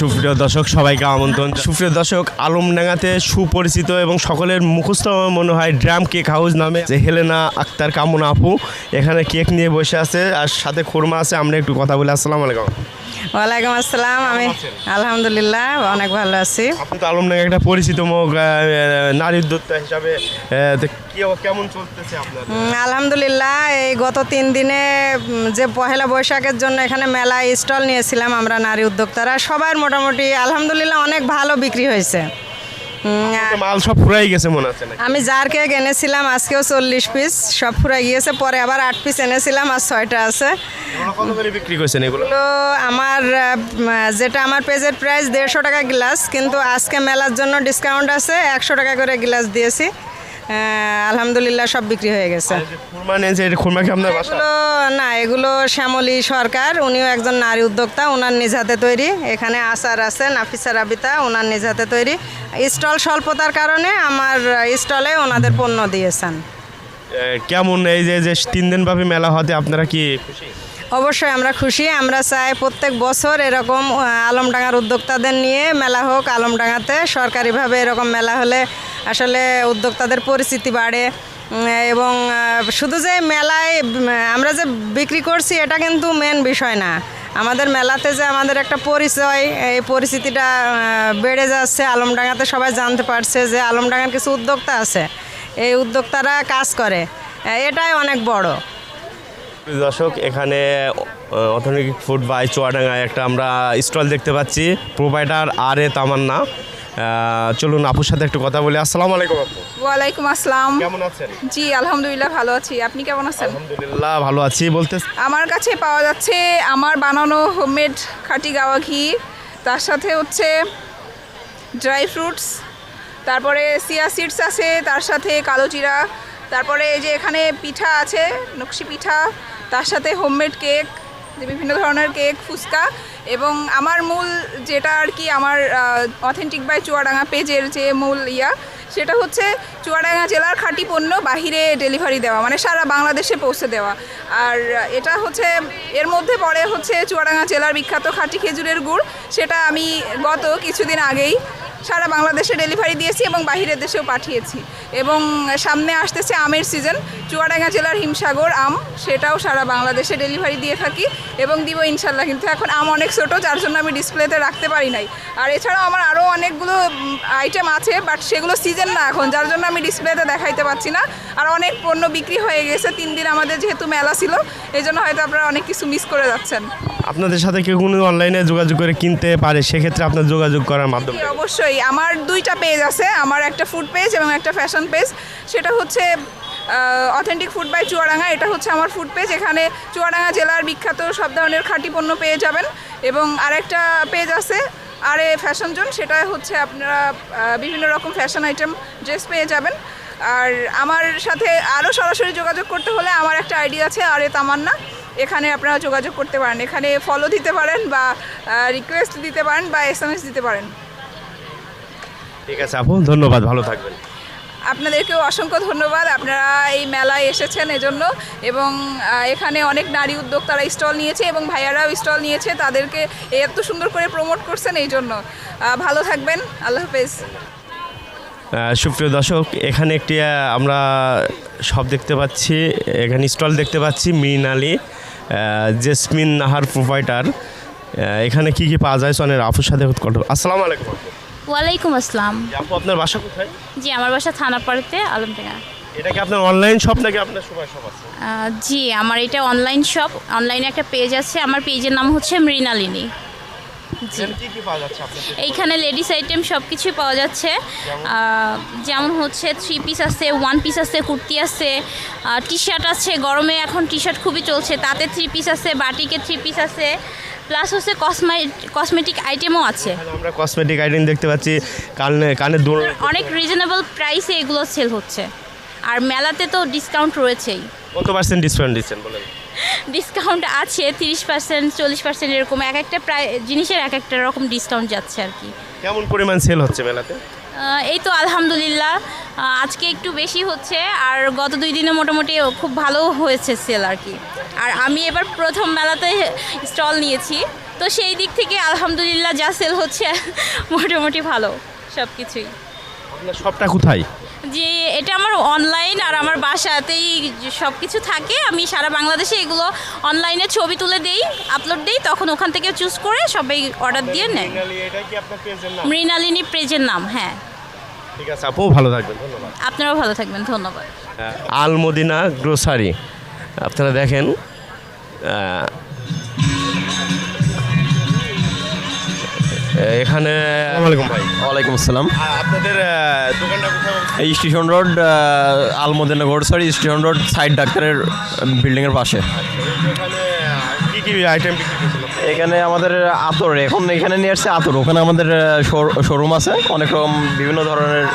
সুপ্রিয় দর্শক সবাইকে আমন্ত্রণ। সুপ্রিয় দর্শক আলমডাঙ্গাতে সুপরিচিত এবং সকলের মুখস্থ মনে হয় ড্রাম কেক হাউস নামে যে হেলেনা আক্তার কামনা আপু এখানে কেক নিয়ে বসে আছে আর সাথে খোরমা আছে আমরা একটু কথা বলি। আসসালামু আলাইকুম। ওয়ালাইকুম আসসালাম আমি আলহামদুলিল্লাহ অনেক ভালো আছি। আপনি তো আলমডাঙ্গা একটা পরিচিত মুখ নারী উদ্যোক্তা হিসাবে কেমন চলতেছে আপনার আলহামদুলিল্লাহ এই গত তিন দিনে যে পহেলা বৈশাখের জন্য এখানে মেলা স্টল নিয়েছিলাম আমরা নারী উদ্যোক্তারা সবার মোটামুটি আলহামদুলিল্লাহ অনেক ভালো বিক্রি হয়েছে। মাল সব ফুরাই গেছে মনে নাকি? আমি যার কেক এনেছিলাম আজকেও চল্লিশ পিস সব ফুরাই গিয়েছে পরে আবার আট পিস এনেছিলাম আর ছয়টা আছে। বিক্রি করছেন এগুলো? তো আমার যেটা আমার পেজের প্রাইস দেড়শো টাকা গ্লাস কিন্তু আজকে মেলার জন্য ডিসকাউন্ট আছে একশো টাকা করে গ্লাস দিয়েছি। আলহামদুলিল্লাহ সব বিক্রি হয়ে গেছে। আর যে খুরমা নিয়েছে এটা খুরমা কি আপনার বাসা? এগুলো না এগুলো শ্যামলী সরকার উনিও একজন নারী উদ্যোক্তা ওনার নিজ হাতে তৈরি। এখানে আচার আছে নাফিসা রাবিতা ওনার নিজ হাতে তৈরি। স্টল স্বল্পতার কারণে আমার স্টলে ওনাদের পণ্য দিয়েছেন। কেমন এই যে যে তিন দিন ব্যাপী মেলা হতে আপনারা কি খুশি? অবশ্যই আমরা খুশি, আমরা চাই প্রত্যেক বছর এরকম আলমডাঙ্গার উদ্যোক্তাদের নিয়ে মেলা হোক, আলমডাঙ্গাতে সরকারিভাবে এরকম মেলা হলে আসলে উদ্যোক্তাদের পরিচিতি বাড়ে। এবং শুধু যে মেলায় আমরা যে বিক্রি করছি এটা কিন্তু মেন বিষয় না। আমাদের মেলাতে যে আমাদের একটা পরিচয়, এই পরিস্থিতিটা বেড়ে যাচ্ছে। আলমডাঙ্গাতে সবাই জানতে পারছে যে আলমডাঙ্গার কিছু উদ্যোক্তা আছে। এই উদ্যোক্তারা কাজ করে। এটাই অনেক বড়। দর্শক এখানে অথেন্টিক ফুড বাই চুয়াডাঙ্গায় একটা আমরা স্টল দেখতে পাচ্ছি। প্রোভাইডার আর এ তামান্না চলুন আপুর সাথে একটু কথা বলি। আসসালামু আলাইকুম ওয়ালাইকুম আসসালাম। কেমন আছেন? জি আলহামদুলিল্লাহ ভালো আছি। আপনি কেমন আছেন? আলহামদুলিল্লাহ ভালো আছি বলতে আমার কাছে পাওয়া যাচ্ছে আমার বানানো হোমমেড খাঁটি গাওয়া ঘি। তার সাথে হচ্ছে ড্রাই ফ্রুটস তারপরে সিয়া সিডস আছে তার সাথে কালো জিরা তারপরে এই যে এখানে পিঠা আছে নকশি পিঠা তার সাথে হোমমেড কেক যে বিভিন্ন ধরনের কেক ফুচকা এবং আমার মূল যেটা আর কি আমার অথেন্টিক বাই চুয়াডাঙ্গা পেজের যে মূল ইয়া, সেটা হচ্ছে চুয়াডাঙ্গা জেলার খাঁটি পণ্য বাহিরে ডেলিভারি দেওয়া মানে সারা বাংলাদেশে পৌঁছে দেওয়া। আর এটা হচ্ছে, এর মধ্যে পড়ে হচ্ছে চুয়াডাঙ্গা জেলার বিখ্যাত খাঁটি খেজুরের গুড়, সেটা আমি গত কিছুদিন আগেই সারা বাংলাদেশে ডেলিভারি দিয়েছি এবং বাহিরের দেশেও পাঠিয়েছি। এবং সামনে আসতেছে আমের সিজন চুয়াডাঙ্গা জেলার হিমসাগর আম, সেটাও সারা বাংলাদেশে ডেলিভারি দিয়ে থাকি এবং দিব ইনশাল্লাহ কিন্তু এখন আম অনেক ছোটো, যার জন্য আমি ডিসপ্লেতে রাখতে পারি নাই। আর এছাড়াও আমার আরও অনেকগুলো আইটেম আছে বাট সেগুলো সিজন না এখন, যার জন্য আমি ডিসপ্লেতে দেখাইতে পারছি না। আর অনেক পণ্য বিক্রি হয়ে গেছে, তিন দিন আমাদের যেহেতু মেলা ছিল এই জন্য হয়তো আপনারা অনেক কিছু মিস করে যাচ্ছেন। আপনাদের সাথে কেউ কোনো অনলাইনে যোগাযোগ করে কিনতে পারে, সেক্ষেত্রে আপনার যোগাযোগ করার মাধ্যমে। অবশ্যই। আমার দুইটা পেজ আছে। আমার একটা ফুড পেজ এবং একটা ফ্যাশন পেজ সেটা হচ্ছে অথেন্টিক ফুড বাই চুয়াডাঙ্গা। এটা হচ্ছে আমার ফুড পেজ এখানে চুয়াডাঙ্গা জেলার বিখ্যাত সব ধরনের খাঁটি পণ্য পেয়ে যাবেন। এবং আরেকটা পেজ আছে, আরে ফ্যাশন জোন সেটা হচ্ছে আপনারা বিভিন্ন রকম ফ্যাশন আইটেম ড্রেস পেয়ে যাবেন। আর আমার সাথে আরও সরাসরি যোগাযোগ করতে হলে আমার একটা আইডি আছে, আরে তামান্না। এখানে আপনারা যোগাযোগ করতে পারেন। এখানে ফলো দিতে পারেন বা রিকোয়েস্ট দিতে পারেন বা এস এম এস দিতে পারেন। ঠিক আছে আপু ধন্যবাদ ভালো থাকবেন। আপনাদেরকেও অসংখ্য ধন্যবাদ। আপনারা এই মেলায় এসেছেন এজন্য এবং এখানে অনেক নারী উদ্যোক্তারা স্টল নিয়েছে এবং ভাইয়ারাও স্টল নিয়েছে। তাদেরকে এত সুন্দর করে প্রমোট করছেন এই জন্য। ভালো থাকবেন। আল্লাহ হাফেজ। সুপ্রিয় দর্শক এখানে একটি আমরা সব দেখতে পাচ্ছি এখানে স্টল দেখতে পাচ্ছি মৃণালী। Jasmine Nahar provider. এখানে কি কি পাওয়া যায়? সনের আপুর সাথে কথা আসসালামু আলাইকুম। ওয়ালাইকুম আসসালাম। আপু আপনার বাসা কোথায়? জি আমার বাসা থানাপাড়াতে আলমডাঙ্গা। এটা কি আপনার অনলাইন শপ নাকি আপনার সবাই শপ আছে? জি আমার এটা অনলাইন শপ অনলাইনে একটা পেজ আছে আমার পেজের নাম হচ্ছে মৃণালিনী। এইখানে লেডিস আইটেম সব কিছুই পাওয়া যাচ্ছে। যেমন? হচ্ছে থ্রি পিস আছে ওয়ান পিস আছে কুর্তি আছে টি শার্ট আছে। গরমে এখন টি শার্ট খুবই চলছে। তাতে থ্রি পিস আছে বাটিকে থ্রি পিস আছে। প্লাস হচ্ছে কসমা কসমেটিক আইটেমও আছে। আমরা কসমেটিক আইটেম দেখতে পাচ্ছি। কানে কানে দুল অনেক রিজনেবল প্রাইসে এগুলো সেল হচ্ছে। আর মেলাতে তো ডিসকাউন্ট রয়েছেই। কত পার্সেন্ট ডিসকাউন্ট দিচ্ছেন বলেন? ডিসকাউন্ট আছে তিরিশ পার্সেন্ট চল্লিশ পার্সেন্ট এরকম। এক একটা প্রায় জিনিসের এক একটা রকম ডিসকাউন্ট যাচ্ছে আর কি। কেমন পরিমাণ সেল হচ্ছে মেলাতে? এই তো আলহামদুলিল্লাহ। আজকে একটু বেশি হচ্ছে আর গত দুই দিনে মোটামুটি খুব ভালো হয়েছে সেল আর কি। আর আমি এবার প্রথম মেলাতে স্টল নিয়েছি। তো সেই দিক থেকে আলহামদুলিল্লাহ যা সেল হচ্ছে মোটামুটি ভালো সব কিছুই আপনার সবটা কোথায়? যে এটা আমার অনলাইন আর আমার বাসাতেই সব কিছু থাকে। আমি সারা বাংলাদেশে এগুলো অনলাইনে ছবি তুলে দেই আপলোড দেই তখন ওখান থেকে চুজ করে সবাই অর্ডার দিয়ে নেয়। এটা পেজের নাম? মৃণালিনী প্রেজের নাম হ্যাঁ। ঠিক আছে আপু ভালো থাকবেন ধন্যবাদ। আপনারাও ভালো থাকবেন ধন্যবাদ। আলমদিনা গ্রোসারি আপনারা দেখেন এখানে ওয়ালাইকুম আসসালাম। আপনাদের দোকানটা কোথায় station road Almadina grocery station road side ডাক্তারের বিল্ডিংয়ের পাশে। এখানে কি কি আইটেম এখানে আমাদের আতর এখন এখানে নিয়ে আসছে আতর। ওখানে আমাদের শোরুম আছে। অনেক রকম বিভিন্ন ধরনের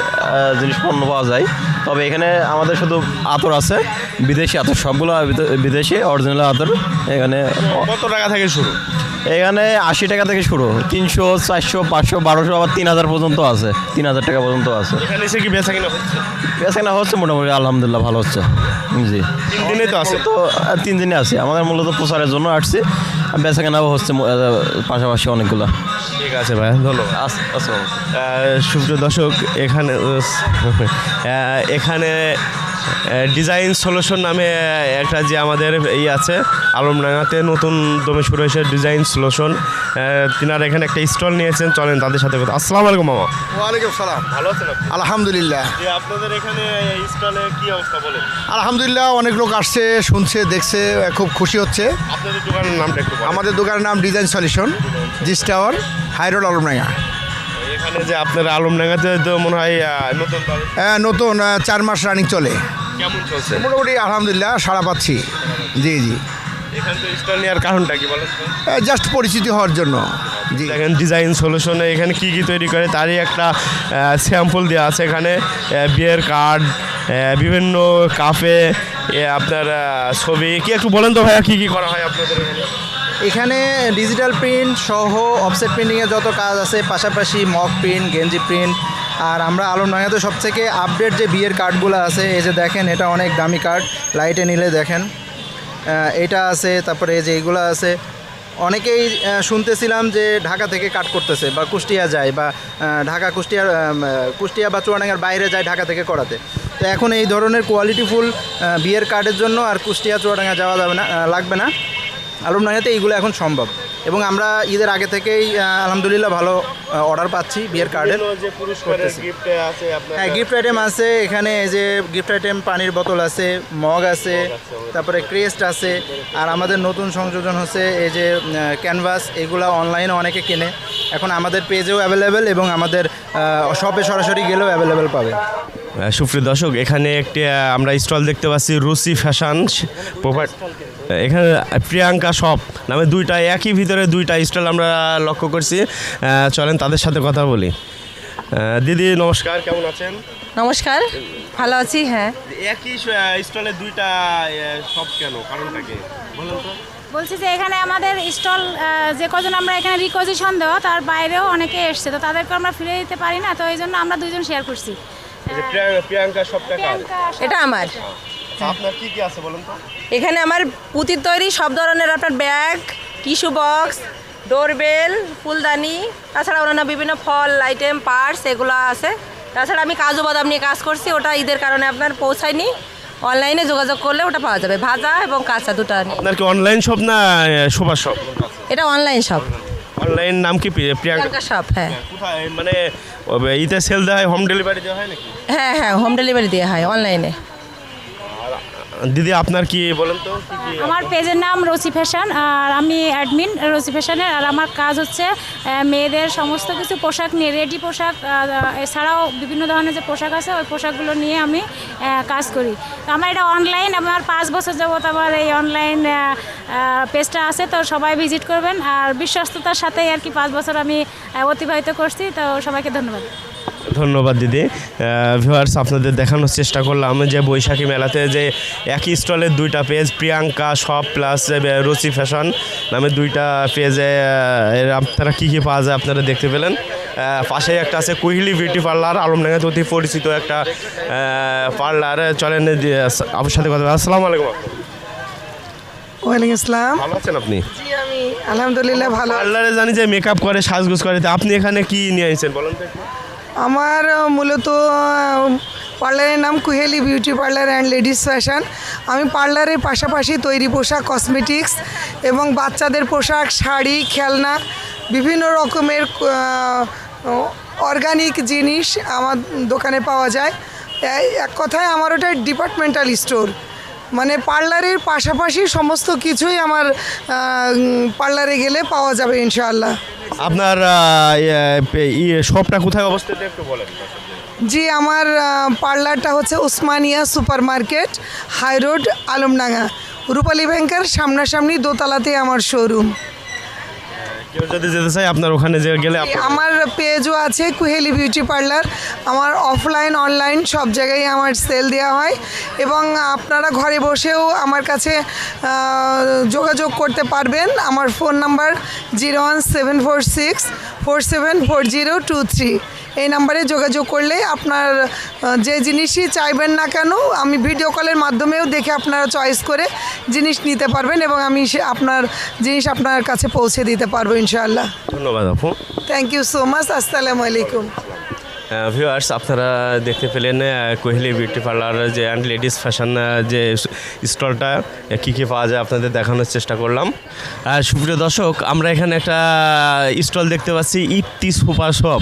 জিনিস পণ্য পাওয়া যায়। তবে এখানে আমাদের শুধু আতর আছে বিদেশি আতর। সবগুলো বিদেশি অরিজিনাল আতর। এখানে কত টাকা থেকে শুরু? এখানে আশি টাকা থেকে শুরু। তিনশো চারশো পাঁচশো বারোশো আবার তিন হাজার পর্যন্ত আছে। তিন হাজার টাকা পর্যন্ত আছে। এখানে এসে কি বেচা কিনা হচ্ছে? বেচা কেনা হচ্ছে মোটামুটি আলহামদুলিল্লাহ ভালো হচ্ছে। জি। তিন দিনেই তো আছে। তো তিন দিনে আছি। আমাদের মূলত প্রচারের জন্য আসছি। বেচা কেনাও হচ্ছে পাশাপাশি অনেকগুলো। ঠিক আছে ভাই ধন্যবাদ। সুপ্রিয় দর্শক এখানে এখানে ডিজাইন সলিউশন নামে একটা যে আমাদের এই আছে আলমডাঙ্গাতে নতুন দমে শুরু হয়েছে ডিজাইন সলিউশন। তিনারা এখানে একটা স্টল নিয়েছেন চলেন তাদের সাথে কথা। আসসালামু আলাইকুম মামা। ওয়ালাইকুম সালাম। ভালো আছেন আপনি? আলহামদুলিল্লাহ। আপনাদের এখানে স্টলে কি অবস্থা বলেন? আলহামদুলিল্লাহ অনেক লোক আসছে শুনছে দেখছে খুব খুশি হচ্ছে। আপনাদের দোকানের নামটা একটু আমাদের দোকানের নাম ডিজাইন সলিউশন জিস টাওয়ার হাই রোড আলমডাঙ্গা। এখানে যে আপনার আলমডাঙ্গাতে তো মনে হয় নতুন হ্যাঁ, নতুন চার মাস রানিং চলে। কেমন চলছে? মোটামুটি আলহামদুলিল্লাহ সাড়া পাচ্ছি। জি জি। কারণটা কি বলেন? জাস্ট পরিচিতি হওয়ার জন্য। দেখেন ডিজাইন সলিউশনে এখানে কি কি তৈরি করে তারই একটা স্যাম্পল দেওয়া আছে এখানে। বিয়ের কার্ড বিভিন্ন কাফে আপনার ছবি। কি একটু বলেন তো ভাইয়া কি কি করা হয় আপনাদের এখানে? এখানে ডিজিটাল প্রিন্ট সহ অফসেট প্রিন্টিংয়ের যত কাজ আছে, পাশাপাশি মক প্রিন্ট গেঞ্জি প্রিন্ট আর আমরা আলমডাঙাতে সব থেকে আপডেট যে বিয়ের কার্ডগুলো আছে, এই যে দেখেন, এটা অনেক দামি কার্ড লাইটে নিলে দেখেন। এটা আছে, তারপরে এই যে এইগুলো আছে। অনেকেই শুনতেছিলাম যে ঢাকা থেকে কাট করতেছে, বা কুষ্টিয়া যায়, বা ঢাকা, কুষ্টিয়ার কুষ্টিয়া বা চুয়াডাঙ্গার বাইরে যায় ঢাকা থেকে করাতে। তো এখন এই ধরনের কোয়ালিটিফুল বিয়ের কার্ডের জন্য আর কুষ্টিয়া, চুয়াডাঙ্গা যাওয়া যাবে না লাগবে না। আলমডাঙ্গাতে এইগুলো এখন সম্ভব। এবং আমরা ঈদের আগে থেকেই আলহামদুলিল্লাহ ভালো অর্ডার পাচ্ছি বিয়ের কার্ডের বিভিন্ন যে পুরস্কারের গিফট আছে আপনার হ্যাঁ গিফট আইটেম আছে এখানে এই যে গিফট আইটেম পানির বোতল আছে মগ আছে তারপরে ক্রেস্ট আছে আর আমাদের নতুন সংযোজন হচ্ছে এই যে ক্যানভাস এগুলো অনলাইনে অনেকে কেনে। এখন আমাদের পেজেও অ্যাভেলেবেল এবং আমাদের শপে সরাসরি গেলেও অ্যাভেলেবেল পাবে। সুপ্রিয় দর্শক এখানে একটি আমরা স্টল দেখতে পাচ্ছি রুসি ফ্যাশন প্রোভাইড এখানে প্রিয়াঙ্কা শপ নামে দুইটা একই ভিতরে দুইটা স্টল আমরা লক্ষ্য করছি। চলেন তাদের সাথে কথা বলি। দিদি নমস্কার কেমন আছেন? নমস্কার ভালো আছি হ্যাঁ। একই স্টলে দুইটা শপ কেন? কারণটা কি? বলেন তো। বলছি যে এখানে আমাদের স্টল যে কজন আমরা এখানে রিকোজিশন দেওয়া তার বাইরেও অনেকে এসছে তো তাদেরকে আমরা ফিরে দিতে পারি না তো এই জন্য আমরা দুজন শেয়ার করছি। এই যে প্রিয়া- প্রিয়াঙ্কা শপটা এটা আমার। আপনার কি কি আছে বলেন তো? এখানে আমার পুঁতির তৈরি সব ধরনের আপনার ব্যাগ টিস্যু বক্স ডোরবেল ফুলদানি তাছাড়া অন্যান্য বিভিন্ন ফল আইটেম পার্স এগুলো আছে। তাছাড়া আমি কাজু বাদাম নিয়ে কাজ করছি ওটা ঈদের কারণে আপনার পৌঁছায়নি। অনলাইনে যোগাযোগ করলে ওটা পাওয়া যাবে ভাজা এবং কাঁচা দুটো আপনার কি অনলাইন শপ না শোভা শপ? এটা অনলাইন শপ। অনলাইন নাম কি প্রিয়া- প্রিয়াঙ্কা? প্রিয়াঙ্কা শপ হ্যাঁ। কোথায় মানে ইতে সেল দেওয়া হয় হোম ডেলিভারি দেওয়া হয় নাকি? হ্যাঁ হ্যাঁ হোম ডেলিভারি দেওয়া হয় অনলাইনে। দিদি আপনার কি বলেন তো আমার পেজের নাম রসি ফ্যাশন আর আমি অ্যাডমিন রসি ফ্যাশনের আর আমার কাজ হচ্ছে মেয়েদের সমস্ত কিছু পোশাক নিয়ে রেডি পোশাক এছাড়াও বিভিন্ন ধরনের যে পোশাক আছে ওই পোশাকগুলো নিয়ে আমি কাজ করি। তো আমার এটা অনলাইন আমার পাঁচ বছর যাবত আমার এই অনলাইন পেজটা আছে তো সবাই ভিজিট করবেন আর বিশ্বস্ততার সাথেই আর কি পাঁচ বছর আমি অতিবাহিত করছি তো সবাইকে ধন্যবাদ। ধন্যবাদ দিদি। ভিউয়ার্স আপনাদের দেখানোর চেষ্টা করলাম যে বৈশাখী মেলাতে যে একই স্টলের দুইটা page Priyanka shop plus Ruchi fashion নামে দুইটা পেজে আপনারা কী কী পাওয়া যায় আপনারা দেখতে পেলেন। পাশেই একটা আছে কুহিলি বিউটি পার্লার আলমডাঙ্গাতে অতি পরিচিত একটা পার্লার চলেন আপনার সাথে কথা। আসসালামু আলাইকুম। ওয়ালাইকুম আসসালাম। ভালো আছেন আপনি? আলহামদুলিল্লাহ ভালো। পার্লারে জানি যে মেকআপ করে সাজগোজ করে আপনি এখানে কি নিয়ে আসছেন বলেন তো? আমার মূলত পার্লারের নাম Kuheli beauty parlour and ladies fashion. আমি পার্লারের পাশাপাশি তৈরি পোশাক, কসমেটিক্স এবং বাচ্চাদের পোশাক, শাড়ি, খেলনা, বিভিন্ন রকমের অর্গানিক জিনিস আমার দোকানে পাওয়া যায়। এক কথায় আমার ওটা ডিপার্টমেন্টাল স্টোর মানে পার্লারের পাশাপাশি সমস্ত কিছুই আমার পার্লারে গেলে পাওয়া যাবে ইনশাআল্লাহ। আপনার শপটা কোথায় অবস্থিত একটু বলেন। জি আমার পার্লারটা হচ্ছে Usmania super market high road Alamdanga. Rupali ব্যাংকের সামনাসামনি দোতলাতে আমার শোরুম কেউ যদি যেতে চাই আপনার ওখানে যে গেলে আমার পেজও আছে কুহেলি বিউটি পার্লার। আমার অফলাইন অনলাইন সব জায়গায় আমার সেল দেওয়া হয়। এবং আপনারা ঘরে বসেও আমার কাছে যোগাযোগ করতে পারবেন। আমার phone number zero one seven four six four seven four zero two three. এই নাম্বারে যোগাযোগ করলে আপনার যে জিনিসই চাইবেন না কেন আমি ভিডিও কলের মাধ্যমেও দেখে আপনারা চয়েস করে জিনিস নিতে পারবেন এবং আমি সে আপনার জিনিস আপনার কাছে পৌঁছে দিতে পারব ইনশাআল্লাহ। ধন্যবাদ আপু। থ্যাংক ইউ সো মাচ আসসালামু আলাইকুম। ভিউয়ার্স আপনারা দেখতে পেলেন কোহলি বিউটি পার্লার যে অ্যান্ড লেডিস ফ্যাশন যে স্টলটা কী কী পাওয়া যায় আপনাদের দেখানোর চেষ্টা করলাম। আর সুপ্রিয় দর্শক আমরা এখানে একটা স্টল দেখতে পাচ্ছি ইফতি সুপার শপ।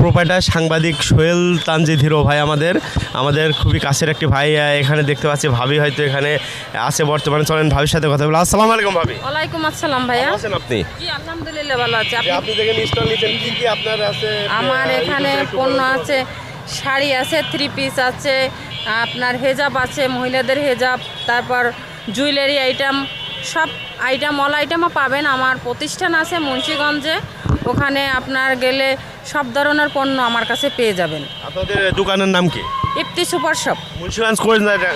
প্রোপাইটার সাংবাদিক সোহেল তানজিদ হিরো ভাই আমাদের। আমাদের খুবই কাছের একটি ভাই এখানে দেখতে পাচ্ছি ভাবি হয়তো এখানে আছে বর্তমানে। চলেন ভাবির সাথে কথা বলে। আসসালামু আলাইকুম ভাবি। ওয়ালাইকুম আসসালাম ভাইয়া। আছেন আপনি? জি আলহামদুলিল্লাহ ভালো আছি। আপনি? আপনি দেখেন স্টল নিচ্ছেন কি কি আপনার আছে? আমার এখানে পণ্য আছে শাড়ি আছে থ্রি পিস আছে আপনার হেজাব আছে মহিলাদের হেজাব তারপর জুয়েলারি আইটেম সব আইটেম অল আইটেমও পাবেন। আমার প্রতিষ্ঠান আছে মুন্সিগঞ্জে। ওখানে আপনার গেলে সব ধরনের পণ্য আমার কাছে পেয়ে যাবেন। আপনাদের দোকানের নাম কি? Ifti super shop.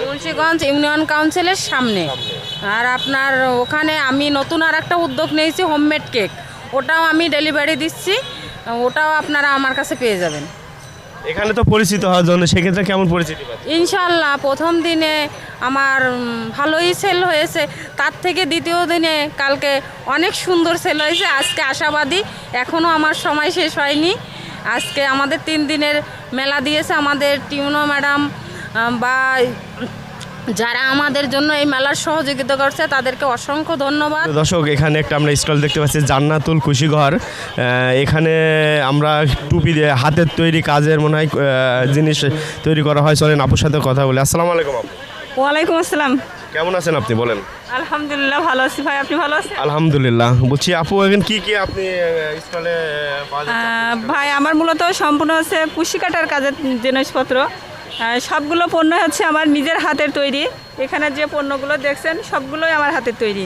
Munshiganj union কাউন্সিলের সামনে। আর আপনার ওখানে আমি নতুন আর একটা উদ্যোগ নিয়েছি হোমমেড কেক। ওটাও আমি ডেলিভারি দিচ্ছি ওটাও আপনারা আমার কাছে পেয়ে যাবেন। এখানে তো পরিচিত হওয়ার জন্য, সেক্ষেত্রে কেমন পরিচিতি ইনশাল্লাহ, প্রথম দিনে আমার ভালোই সেল হয়েছে। তার থেকে দ্বিতীয় দিনে কালকে অনেক সুন্দর সেল হয়েছে। আজকে আশাবাদী এখনও আমার সময় শেষ হয়নি। আজকে আমাদের তিন দিনের মেলা দিয়েছে আমাদের টিউনো ম্যাডাম বা যারা আমাদের জন্য এই মেলার সহযোগিতা করছে তাদেরকে অসংখ্য ধন্যবাদ। দর্শক এখানে একটা আমরা স্টল দেখতে পাচ্ছি জান্নাতুল কুশিঘর। এখানে আমরা টুপি দিয়ে হাতের তৈরি কাজের মনে হয় জিনিস তৈরি করা হয়। চলেন আপুর সাথে কথা বলি। আসসালামু আলাইকুম আপু। ওয়ালাইকুম আসসালাম। কেমন আছেন আপনি বলেন? আলহামদুলিল্লাহ ভালো আছি। ভাই আপনি ভালো আছেন? আলহামদুলিল্লাহ। বলছি আপু এখন কি কি আপনি স্টলে ভাই আমার মূলত সম্পূর্ণ হচ্ছে কুশি কাটার কাজের জিনিসপত্র। সবগুলো পণ্য হচ্ছে আমার নিজের হাতের তৈরি। এখানে যে পণ্যগুলো দেখছেন, সবগুলোই আমার হাতের তৈরি।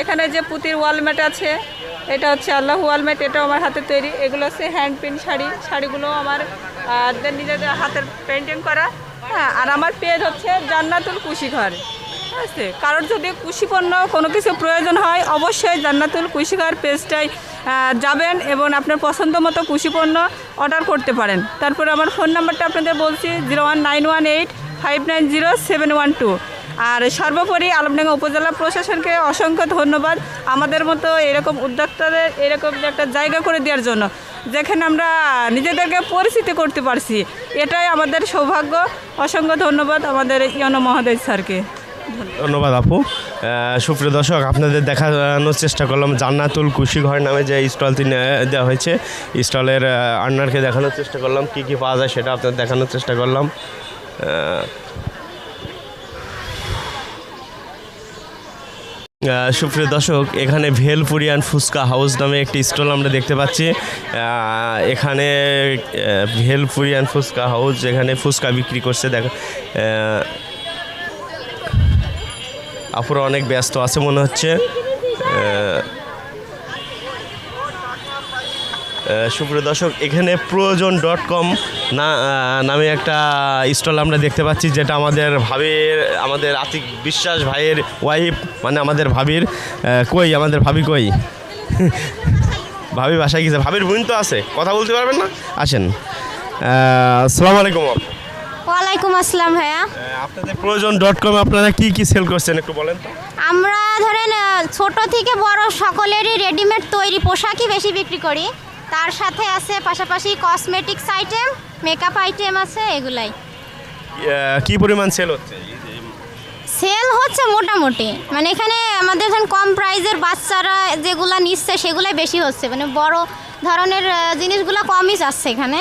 এখানে যে পুতির ওয়ালমেট আছে, এটা হচ্ছে আল্লাহ ওয়ালমেট, এটাও আমার হাতের তৈরি। এগুলো হচ্ছে হ্যান্ড প্রিন্ট শাড়ি। শাড়িগুলো আমার নিজেদের হাতের পেন্টিং করা। হ্যাঁ আর আমার পেজ হচ্ছে জান্নাতুল কুশি ঘর ঠিক আছে। কারোর যদি কুশি পণ্য কোনো কিছু প্রয়োজন হয়, অবশ্যই জান্নাতুল কুশিঘর পেজটায় যাবেন এবং আপনার পছন্দ মতো কুশি পণ্য অর্ডার করতে পারেন। তারপরে আমার ফোন নাম্বারটা আপনাদের বলছি, zero one nine one eight five nine zero seven one two. আর সর্বোপরি আলমডাঙ্গা উপজেলা প্রশাসনকে অসংখ্য ধন্যবাদ আমাদের মতো এরকম উদ্যোক্তাদের, এরকম একটা জায়গা করে দেওয়ার জন্য, যেখানে আমরা নিজেদেরকে পরিচিতি করতে পারছি। এটাই আমাদের সৌভাগ্য। অসংখ্য ধন্যবাদ আমাদের ইয়নো মহোদয় স্যারকে। ধন্যবাদ। আপু। সুপ্রিয় দর্শক, আপনাদের দেখানোর চেষ্টা করলাম জান্নাতুল কুশিঘর নামে যে স্টলটি দেওয়া হয়েছে। স্টলের আন্নারকে দেখানোর চেষ্টা করলাম, কি কি পাওয়া যায় সেটা আপনাদের দেখানোর চেষ্টা করলাম। সুপ্রিয় দর্শক, এখানে ভেলপুরিয়ান ফুচকা হাউস নামে একটি স্টল আমরা দেখতে পাচ্ছি। এখানে ভেলপুরিয়ান ফুচকা হাউস যেখানে ফুচকা বিক্রি করছে। দেখো আপুরা অনেক ব্যস্ত আছে মনে হচ্ছে। সুপ্রিয় দর্শক, এখানে প্রয়োজন ডট কম না নামে একটা স্টল আমরা দেখতে পাচ্ছি, যেটা আমাদের ভাবির, আমাদের আতিক বিশ্বাস ভাইয়ের ওয়াইফ মানে আমাদের ভাবির কই, আমাদের ভাবি কই? ভাবি বাসায় গেছে, ভাবির বোন তো আছে, কথা বলতে পারবেন না? আসেন। আসসালামু আলাইকুম। ওয়ালাইকুম আসসালাম ভাইয়া। আহ, আপনাদের প্রয়োজন ডট কম আপনারা কি কি সেল করছেন একটু বলেন তো। আমরা ধরেন ছোট থেকে বড় সকলেরই রেডিমেড তৈরি পোশাকই বেশি বিক্রি করি। তার সাথে আছে পাশাপাশি কসমেটিক্স আইটেম মেকআপ আইটেম আছে এগুলাই। কি পরিমাণ সেল হচ্ছে? সেল হচ্ছে মোটামুটি। মানে এখানে আমাদের এখানে কম প্রাইজের বাচ্চারা যেগুলো নিচ্ছে সেগুলাই বেশি হচ্ছে। মানে বড় ধরনের জিনিসগুলো কমই যাচ্ছে এখানে।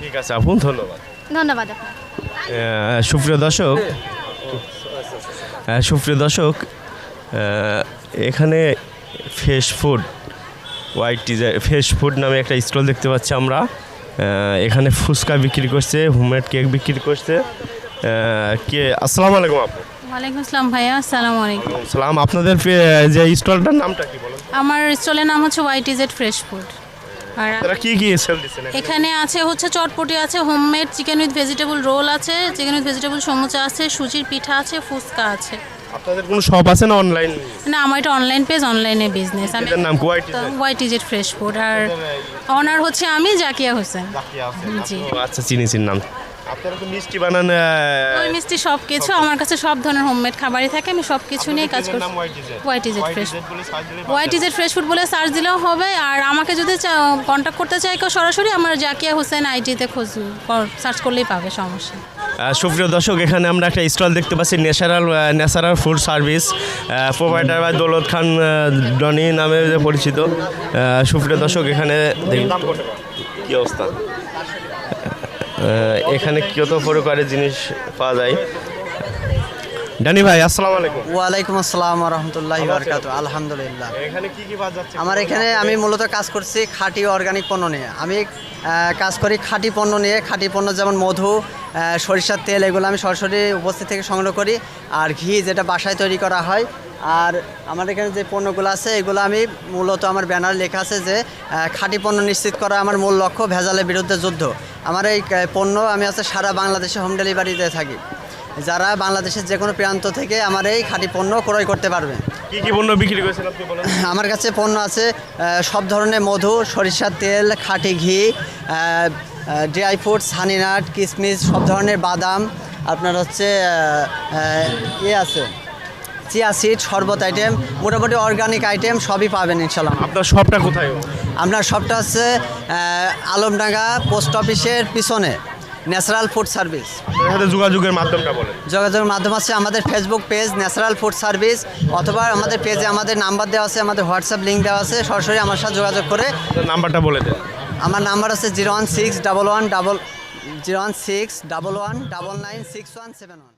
ঠিক আছে আপু ধন্যবাদ। ধন্যবাদ সুপ্রিয় দর্শক সুপ্রিয় দর্শক এখানে ফ্রেশ ফুড হোয়াইট টিজার ফ্রেশ ফুড নামে একটা স্টল দেখতে পাচ্ছি আমরা। এখানে ফুচকা বিক্রি করছে হোমমেড কেক বিক্রি করছে। কে আসসালামু আলাইকুম আপু। ওয়ালাইকুম আসসালাম ভাইয়া আসসালামু আলাইকুম। সালাম আপনাদের যে স্টলটার নামটা কি বলুন? আমার স্টলের নাম হচ্ছে হোয়াইট ইজেড ফ্রেশ ফুড আর তারা কি কি সেল দিচ্ছেন এখানে? আছে হচ্ছে চটপটি আছে homemade chicken with vegetable roll আছে চিকেন উইথ ভেজিটেবল সমুচা আছে সুজির পিঠা আছে ফুচকা আছে। আপনাদের কোনো শপ আছে না অনলাইন না আমার এটা অনলাইন পেজ অনলাইনে বিজনেস আমি নাম white is it fresh food R owner হচ্ছে আমি জাকিয়া হোসেন। জি। আচ্ছা চিনি নাম। আপনারা তো মিষ্টি বানান ওই মিষ্টি সব কিছু আমার কাছে সব ধরনের হোমমেড খাবারই থাকে আমি সব কিছু নিয়ে কাজ করি white EZ white fresh white EZ fresh food বলে সার্চ দিলেও হবে আর আমাকে যদি কন্ট্যাক্ট করতে চাই কেউ সরাসরি আমার জাকিয়া হোসেন আইডিতে খোঁজ সার্চ করলেই পাবে সমস্যা সুপ্রিয় দর্শক এখানে আমরা একটা স্টল দেখতে পাচ্ছি natural natural food service provider by Daulat Khan Doni নামে পরিচিত। সুপ্রিয় দর্শক এখানে দেখুন কি অবস্থা? এখানে কত প্রকারের জিনিস পাওয়া যায়? ডানি ভাই আসসালামু আলাইকুম। ওয়ালাইকুম আসসালাম রহমতুল্লাহ বরকাত আলহামদুলিল্লাহ। এখানে কি কি পাওয়া যাচ্ছে? আমার এখানে আমি মূলত কাজ করছি খাঁটি অর্গানিক পণ্য নিয়ে। আমি কাজ করি খাঁটি পণ্য নিয়ে। খাঁটি পণ্য যেমন মধু সরিষার তেল এগুলো আমি সরাসরি উপস্থিত থেকে সংগ্রহ করি। আর ঘি যেটা বাসায় তৈরি করা হয় আর আমার এখানে যে পণ্যগুলো আছে এগুলো আমি মূলত আমার ব্যানার লেখা আছে যে খাঁটি পণ্য নিশ্চিত করা আমার মূল লক্ষ্য ভেজালের বিরুদ্ধে যুদ্ধ। আমার এই পণ্য আমি আছে সারা বাংলাদেশে হোম ডেলিভারিতে থাকি। যারা বাংলাদেশের যে কোনো প্রান্ত থেকে আমার এই খাঁটি পণ্য ক্রয় করতে পারবে। কি কি পণ্য বিক্রি করেছেন আপনি বলেন? আমার কাছে পণ্য আছে সব ধরনের মধু সরিষার তেল খাঁটি ঘি ড্রাই ফ্রুটস হানিনাট কিশমিশ সব ধরনের বাদাম আপনার হচ্ছে ইয়ে আছে। চিয়া সিড শরবত আইটেম মোটামুটি অর্গানিক আইটেম সবই পাবেন ইনশাল্লাহ আপনার শপটা কোথায়? আপনার সবটা হচ্ছে আলমডাঙ্গা পোস্ট অফিসের পিছনে ন্যাচারাল ফুড সার্ভিস যোগাযোগের মাধ্যমটা বলেন। যোগাযোগের মাধ্যম আছে আমাদের Facebook page natural food service অথবা আমাদের পেজে আমাদের নাম্বার দেওয়া আছে আমাদের হোয়াটসঅ্যাপ লিঙ্ক দেওয়া আছে সরাসরি আমার সাথে যোগাযোগ করে নাম্বারটা বলে দেন। আমার নাম্বার আছে zero one six double one double zero one six double one double nine six one seven one